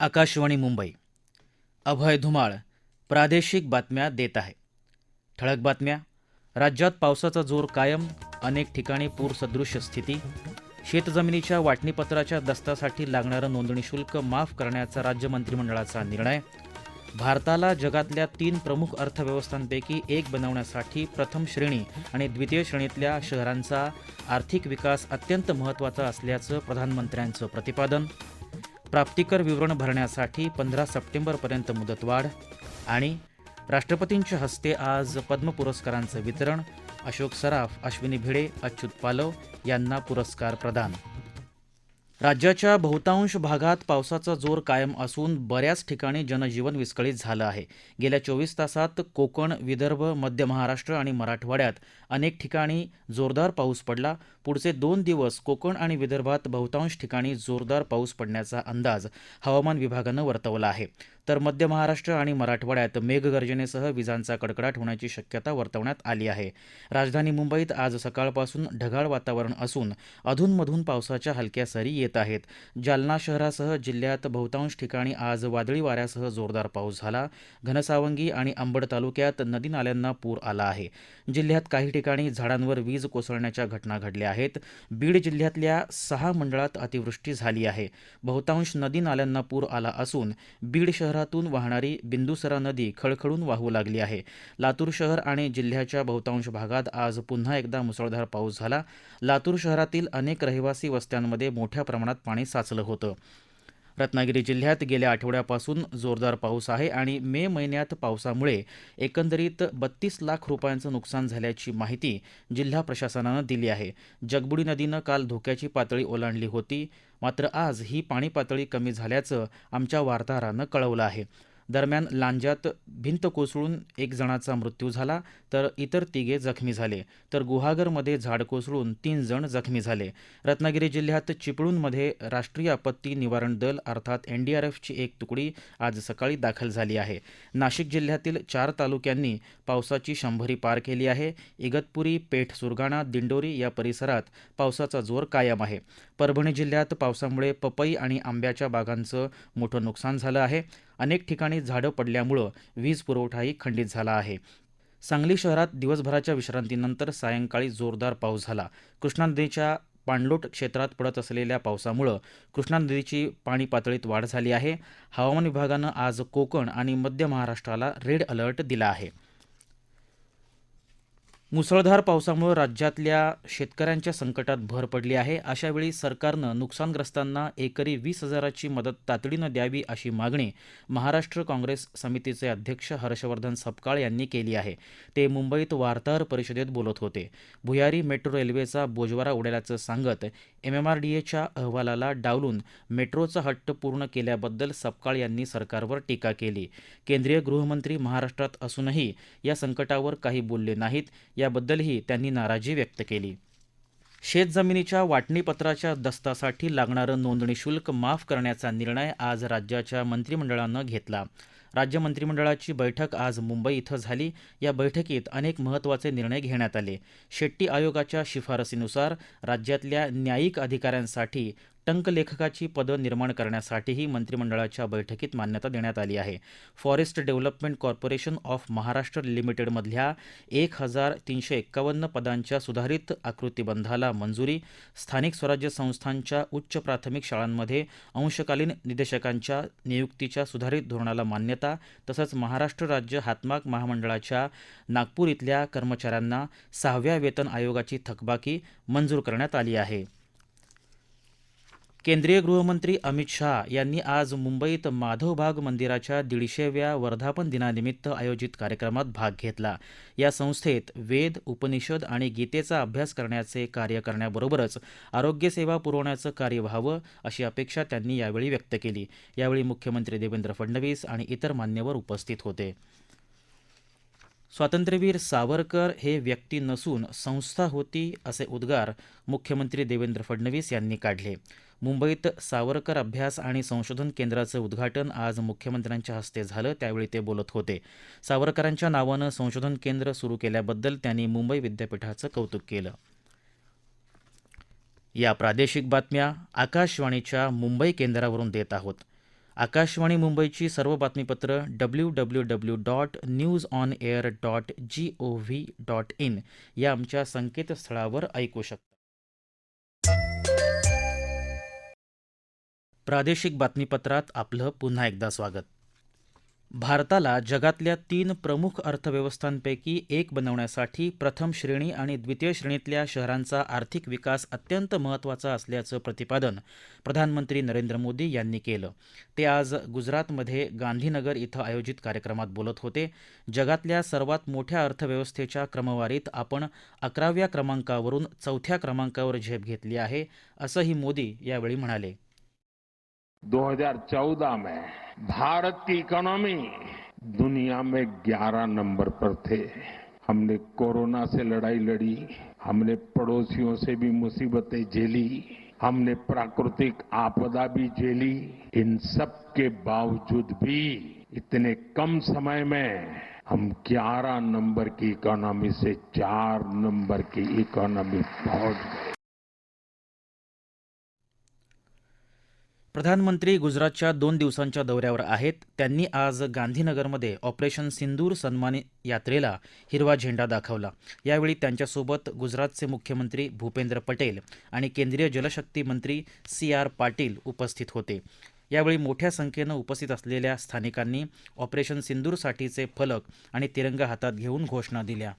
आकाशवाणी मुंबई. अभय धुमाळ प्रादेशिक बातम्या देत आहे. ठळक बातम्या. राज्यात पावसाचा जोर कायम अनेक ठिकाणी पूरसदृश स्थिती. शेतजमिनीच्या वाटणीपत्राच्या दस्तासाठी लागणारं नोंदणी शुल्क माफ करण्याचा राज्य मंत्रिमंडळाचा निर्णय. भारताला जगातल्या तीन प्रमुख अर्थव्यवस्थांपैकी एक बनवण्यासाठी प्रथम श्रेणी आणि द्वितीय श्रेणीतल्या शहरांचा आर्थिक विकास अत्यंत महत्त्वाचा असल्याचं प्रधानमंत्र्यांचं प्रतिपादन. प्राप्तिकर विवरण भरण्यासाठी पंधरा सप्टेंबरपर्यंत मुदतवाढ आणि राष्ट्रपतींच्या हस्ते आज पद्म पुरस्कारांचं वितरण अशोक सराफ अश्विनी भिडे अच्युत पालव यांना पुरस्कार प्रदान. राज्याच्या बहुतांश भागात पावसाचा जोर कायम असून बऱ्याच ठिकाणी जनजीवन विस्कळीत झालं आहे. गेल्या चोवीस तासात कोकण विदर्भ मध्य महाराष्ट्र आणि मराठवाड्यात अनेक ठिकाणी जोरदार पाऊस पडला. पुढचे दोन दिवस कोकण आणि विदर्भात बहुतांश ठिकाणी जोरदार पाऊस पडण्याचा अंदाज हवामान विभागानं वर्तवला आहे. तर मध्य महाराष्ट्र आणि मराठवाड्यात मेघगर्जनेसह विजांचा कडकडाट होण्याची शक्यता वर्तवण्यात आली आहे. राजधानी मुंबईत आज सकाळपासून ढगाळ वातावरण असून अधूनमधून पावसाच्या हलक्या सरी येत आहेत. जालना शहरासह जिल्ह्यात बहुतांश ठिकाणी आज वादळी वाऱ्यासह जोरदार पाऊस झाला. घनसावंगी आणि अंबड तालुक्यात नदी नाल्यांना पूर आला आहे. जिल्ह्यात काही ठिकाणी झाडांवर वीज कोसळण्याच्या घटना घडल्या आहेत. बीड जिल्ह्यातल्या सहा मंडळात अतिवृष्टी झाली आहे. बहुतांश नदी नाल्यांना पूर आला असून बीड शहरातून वाहणारी बिंदुसरा नदी खळखळून वाहू लागली आहे. लातूर शहर आणि जिल्ह्याच्या बहुतांश भागात आज पुन्हा एकदा मुसळधार पाऊस झाला. लातूर शहरातील अनेक रहिवासी वस्त्यांमध्ये मोठ्या प्रमाणात पाणी साचलं होतं. रत्नागिरी जिल्ह्यात गेल्या आठवड्यापासून जोरदार पाऊस आहे आणि मे महिन्यात पावसामुळे एकंदरीत बत्तीस लाख रुपयांचं नुकसान झाल्याची माहिती जिल्हा प्रशासनानं दिली आहे. जगबुडी नदीनं काल धोक्याची पातळी ओलांडली होती. मात्र आज ही पाणी पातळी कमी झाल्याचं आमच्या वार्ताहरानं कळवलं आहे. दरम्यान लांज्यात भिंत कोसळून एक जणाचा मृत्यू झाला तर इतर तिघे जखमी झाले. तर गुहागरमध्ये झाड कोसळून तीन जण जखमी झाले. रत्नागिरी जिल्ह्यात चिपळूणमध्ये राष्ट्रीय आपत्ती निवारण दल अर्थात एनडीआरएफची एक तुकडी आज सकाळी दाखल झाली आहे. नाशिक जिल्ह्यातील चार तालुक्यांनी पावसाची शंभरी पार केली आहे. इगतपुरी पेठ सुरगाणा दिंडोरी या परिसरात पावसाचा जोर कायम आहे. परभणी जिल्ह्यात पावसामुळे पपई आणि आंब्याच्या बागांचं मोठं नुकसान झालं आहे. अनेक ठिकाणी झाडं पडल्यामुळं वीज पुरवठाही खंडित झाला आहे. सांगली शहरात दिवसभराच्या विश्रांतीनंतर सायंकाळी जोरदार पाऊस झाला. कृष्णा नदीच्या पाणलोट क्षेत्रात पडत असलेल्या पावसामुळं कृष्णा नदीची पाणी पातळीत वाढ झाली आहे. हवामान विभागानं आज कोकण आणि मध्य महाराष्ट्राला रेड अलर्ट दिला आहे. मुसळधार पावसामुळे राज्यातल्या शेतकऱ्यांच्या संकटात भर पडली आहे. अशावेळी सरकारनं नुकसानग्रस्तांना एकरी वीस हजाराची मदत तातडीनं द्यावी अशी मागणी महाराष्ट्र काँग्रेस समितीचे अध्यक्ष हर्षवर्धन सपकाळ यांनी केली आहे. ते मुंबईत वार्ताहर परिषदेत बोलत होते. भुयारी मेट्रो रेल्वेचा बोजवारा उडाल्याचं सांगत एमएमआरडीएच्या अहवालाला डावलून मेट्रोचा हट्ट पूर्ण केल्याबद्दल सपकाळ यांनी सरकारवर टीका केली. केंद्रीय गृहमंत्री महाराष्ट्रात असूनही या संकटावर काही बोलले नाहीत. याबद्दलही त्यांनी नाराजी व्यक्त केली. शेतजमिनीच्या वाटणीपत्राच्या दस्तासाठी लागणारं नोंदणी शुल्क माफ करण्याचा निर्णय आज राज्याच्या मंत्रिमंडळानं घेतला. राज्य मंत्रिमंडळाची बैठक आज मुंबई इथं झाली. या बैठकीत अनेक महत्त्वाचे निर्णय घेण्यात आले. शेट्टी आयोगाच्या शिफारसीनुसार राज्यातल्या न्यायिक अधिकाऱ्यांसाठी टंकलेखकाची पदं निर्माण करण्यासाठीही मंत्रिमंडळाच्या बैठकीत मान्यता देण्यात आली आहे. Forest development corporation of Maharashtra लिमिटेडमधल्या एक हजार तीनशे एक्कावन्न पदांच्या सुधारित आकृतीबंधाला मंजुरी स्थानिक स्वराज्य संस्थांच्या उच्च प्राथमिक शाळांमध्ये अंशकालीन निदेशकांच्या नियुक्तीच्या सुधारित धोरणाला मान्यता तसंच महाराष्ट्र राज्य हातमाग महामंडळाच्या नागपूर इथल्या कर्मचाऱ्यांना सहाव्या वेतन आयोगाची थकबाकी मंजूर करण्यात आली आहे. केंद्रीय गृहमंत्री अमित शहा यांनी आज मुंबईत माधवबाग मंदिराच्या दीडशेव्या वर्धापन दिनानिमित्त आयोजित कार्यक्रमात भाग घेतला. या संस्थेत वेद उपनिषद आणि गीतेचा अभ्यास करण्याचे कार्य करण्याबरोबरच आरोग्यसेवा पुरवण्याचं कार्य व्हावं अशी अपेक्षा त्यांनी यावेळी व्यक्त केली. यावेळी मुख्यमंत्री देवेंद्र फडणवीस आणि इतर मान्यवर उपस्थित होते. स्वातंत्र्यवीर सावरकर हे व्यक्ती नसून संस्था होती असे उद्गार मुख्यमंत्री देवेंद्र फडणवीस यांनी काढले. मुंबईत सावरकर अभ्यास आणि संशोधन केंद्राचं उद्घाटन आज मुख्यमंत्र्यांच्या हस्ते झालं त्यावेळी ते बोलत होते. सावरकरांच्या नावानं संशोधन केंद्र सुरू केल्याबद्दल त्यांनी मुंबई विद्यापीठाचं कौतुक केलं. या प्रादेशिक बातम्या आकाशवाणीच्या मुंबई केंद्रावरून देत आहोत. आकाशवाणी मुंबईची सर्व बातमीपत्र W W W dot news on air dot G O V dot in या आमच्या संकेतस्थळावर ऐकू शकता. प्रादेशिक बातमीपत्रात आपलं पुन्हा एकदा स्वागत. भारताला जगातल्या तीन प्रमुख अर्थव्यवस्थांपैकी एक बनवण्यासाठी प्रथम श्रेणी आणि द्वितीय श्रेणीतल्या शहरांचा आर्थिक विकास अत्यंत महत्त्वाचा असल्याचं प्रतिपादन प्रधानमंत्री नरेंद्र मोदी यांनी केलं. ते आज गुजरातमध्ये गांधीनगर इथं आयोजित कार्यक्रमात बोलत होते. जगातल्या सर्वात मोठ्या अर्थव्यवस्थेच्या क्रमवारीत आपण अकराव्या क्रमांकावरून चौथ्या क्रमांकावर झेप घेतली आहे असंही मोदी यावेळी म्हणाले. 2014 में भारत की इकोनॉमी दुनिया में 11 नंबर पर थे। हमने कोरोना से लड़ाई लड़ी, हमने पड़ोसियों से भी मुसीबतें झेली, हमने प्राकृतिक आपदा भी झेली। इन सब के बावजूद भी इतने कम समय में हम 11 नंबर की इकोनॉमी से चार नंबर की इकोनॉमी पहुँच गए। प्रधानमंत्री गुजरातच्या दोन दिवसांच्या दौऱ्यावर आहेत. त्यांनी आज गांधीनगरमध्ये ऑपरेशन सिंदूर सन्मान यात्रेला हिरवा झेंडा दाखवला. यावेळी त्यांच्यासोबत गुजरातचे मुख्यमंत्री भूपेंद्र पटेल आणि केंद्रीय जलशक्ती मंत्री सी आर पाटील उपस्थित होते. यावेळी मोठ्या संख्येनं उपस्थित असलेल्या स्थानिकांनी ऑपरेशन सिंदूरसाठीचे फलक आणि तिरंगा हातात घेऊन घोषणा दिल्या.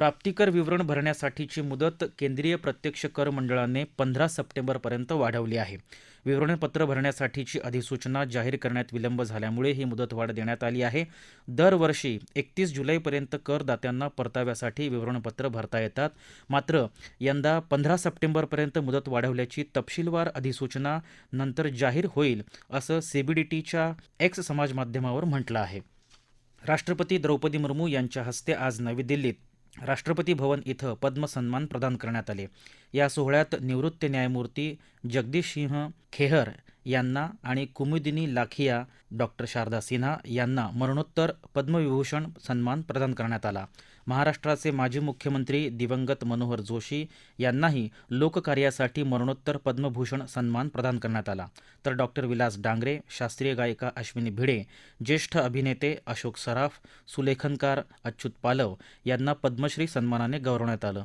प्राप्तिकर विवरण भरण्यासाठीची मुदत केंद्रीय प्रत्यक्ष कर मंडळाने पंधरा सप्टेंबरपर्यंत वाढवली आहे. विवरणपत्र भरण्यासाठीची अधिसूचना जाहीर करण्यात विलंब झाल्यामुळे ही मुदतवाढ देण्यात आली आहे. दरवर्षी एकतीस जुलैपर्यंत करदात्यांना परताव्यासाठी विवरणपत्र भरता येतात. मात्र यंदा पंधरा सप्टेंबरपर्यंत मुदत वाढवल्याची तपशीलवार अधिसूचना नंतर जाहीर होईल असं सीबीडीटीच्या एक्स समाज माध्यमावर म्हटलं आहे. राष्ट्रपती द्रौपदी मुर्मू यांच्या हस्ते आज नवी दिल्लीत राष्ट्रपती भवन इथं पद्म सन्मान प्रदान करण्यात आले. या सोहळ्यात निवृत्त न्यायमूर्ती जगदीश सिंह खेहर यांना आणि कुमुदिनी लाखिया डॉक्टर शारदा सिन्हा यांना मरणोत्तर पद्मविभूषण सन्मान प्रदान करण्यात आला. महाराष्ट्राचे माजी मुख्यमंत्री दिवंगत मनोहर जोशी यांनाही लोककार्यासाठी मरणोत्तर पद्मभूषण सन्मान प्रदान करण्यात आला. तर डॉक्टर विलास डांगरे शास्त्रीय गायिका अश्विनी भिडे ज्येष्ठ अभिनेते अशोक सराफ सुलेखनकार अच्युत पालव यांना पद्मश्री सन्मानाने गौरवण्यात आलं.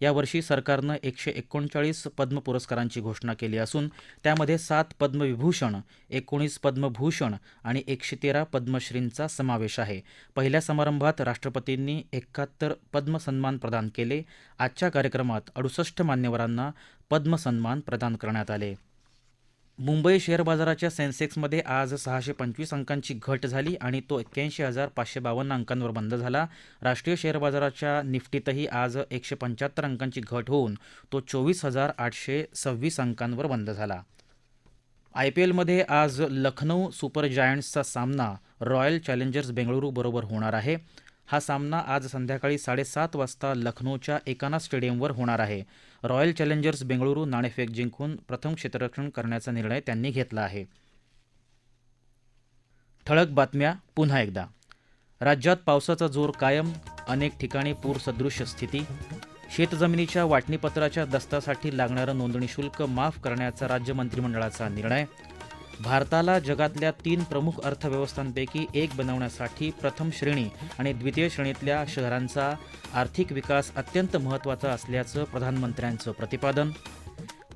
यावर्षी सरकारनं एकशे एकोणचाळीस पद्म पुरस्कारांची घोषणा केली असून त्यामध्ये सात पद्मविभूषण एकोणीस पद्मभूषण आणि एकशे तेरा पद्मश्रींचा समावेश आहे. पहिल्या समारंभात राष्ट्रपतींनी एकाहत्तर पद्मसन्मान प्रदान केले. आजच्या कार्यक्रमात अडुसष्ट मान्यवरांना पद्मसन्मान प्रदान करण्यात आले. मुंबई शेअर बाजाराच्या सेन्सेक्समध्ये आज सहाशे पंचवीस अंकांची घट झाली आणि तो एक्क्याऐंशी हजार पाचशे बावन्न अंकांवर बंद झाला. राष्ट्रीय शेअर बाजाराच्या निफ्टीतही आज एकशे पंच्याहत्तर अंकांची घट होऊन तो चोवीस हजार आठशे सव्वीस अंकांवर बंद झाला. आय पी एलमध्ये आज लखनौ सुपर जायंट्सचा सामना रॉयल चॅलेंजर्स बेंगळुरू बरोबर होणार आहे. हा सामना आज संध्याकाळी साडेसात वाजता लखनौच्या एकाना स्टेडियमवर होणार आहे. रॉयल चॅलेंजर्स बेंगळुरू नाणेफेक जिंकून प्रथम क्षेत्ररक्षण करण्याचा निर्णय त्यांनी घेतला आहे. ठळक बातम्या पुन्हा एकदा. राज्यात पावसाचा जोर कायम अनेक ठिकाणी पूरसदृश्य स्थिती. शेतजमिनीच्या वाटणीपत्राच्या दस्तासाठी लागणारं नोंदणी शुल्क माफ करण्याचा राज्य मंत्रिमंडळाचा निर्णय. भारताला जगातल्या तीन प्रमुख अर्थव्यवस्थांपैकी एक बनवण्यासाठी प्रथम श्रेणी आणि द्वितीय श्रेणीतल्या शहरांचा आर्थिक विकास अत्यंत महत्त्वाचा असल्याचं प्रधानमंत्र्यांचं प्रतिपादन.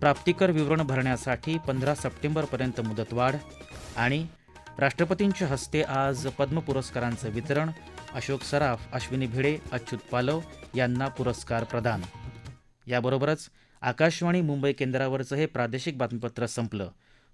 प्राप्तिकर विवरण भरण्यासाठी पंधरा सप्टेंबरपर्यंत मुदतवाढ आणि राष्ट्रपतींच्या हस्ते आज पद्म पुरस्कारांचं वितरण अशोक सराफ अश्विनी भिडे अच्युत पालव यांना पुरस्कार प्रदान. याबरोबरच आकाशवाणी मुंबई केंद्रावरचं हे प्रादेशिक बातमीपत्र संपलं.